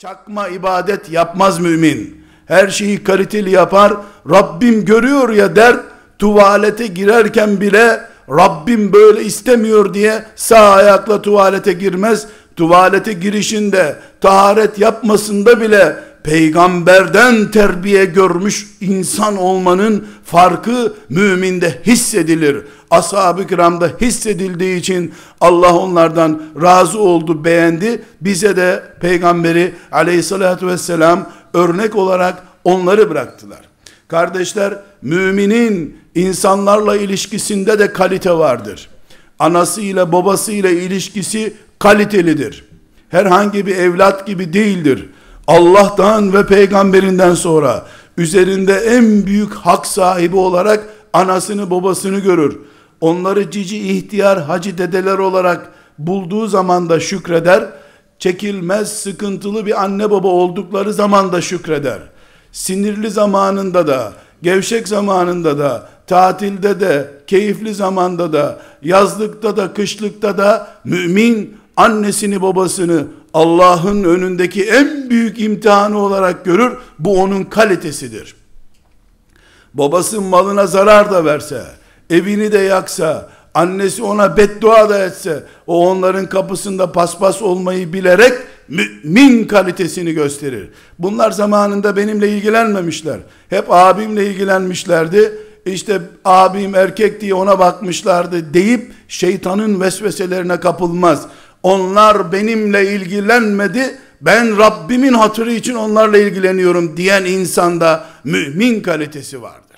Çakma ibadet yapmaz mümin. Her şeyi kaliteli yapar. Rabbim görüyor ya der. Tuvalete girerken bile Rabbim böyle istemiyor diye sağ ayakla tuvalete girmez. Tuvalete girişinde, taharet yapmasında bile peygamberden terbiye görmüş insan olmanın farkı müminde hissedilir. Ashab-ı kiramda hissedildiği için Allah onlardan razı oldu, beğendi. Bize de peygamberi aleyhissalatü vesselam örnek olarak onları bıraktılar. Kardeşler, müminin insanlarla ilişkisinde de kalite vardır. Anasıyla babasıyla ilişkisi kalitelidir. Herhangi bir evlat gibi değildir. Allah'tan ve peygamberinden sonra üzerinde en büyük hak sahibi olarak anasını babasını görür. Onları cici ihtiyar hacı dedeler olarak bulduğu zaman da şükreder. Çekilmez sıkıntılı bir anne baba oldukları zaman da şükreder. Sinirli zamanında da, gevşek zamanında da, tatilde de, keyifli zamanda da, yazlıkta da, kışlıkta da mümin annesini babasını Allah'ın önündeki en büyük imtihanı olarak görür. Bu onun kalitesidir. Babası malına zarar da verse, evini de yaksa, annesi ona beddua da etse, o onların kapısında paspas olmayı bilerek mümin kalitesini gösterir. Bunlar zamanında benimle ilgilenmemişler. Hep abimle ilgilenmişlerdi. İşte abim erkek diye ona bakmışlardı deyip şeytanın vesveselerine kapılmaz. Onlar benimle ilgilenmedi. Ben Rabbimin hatırı için onlarla ilgileniyorum diyen insanda mümin kalitesi vardır.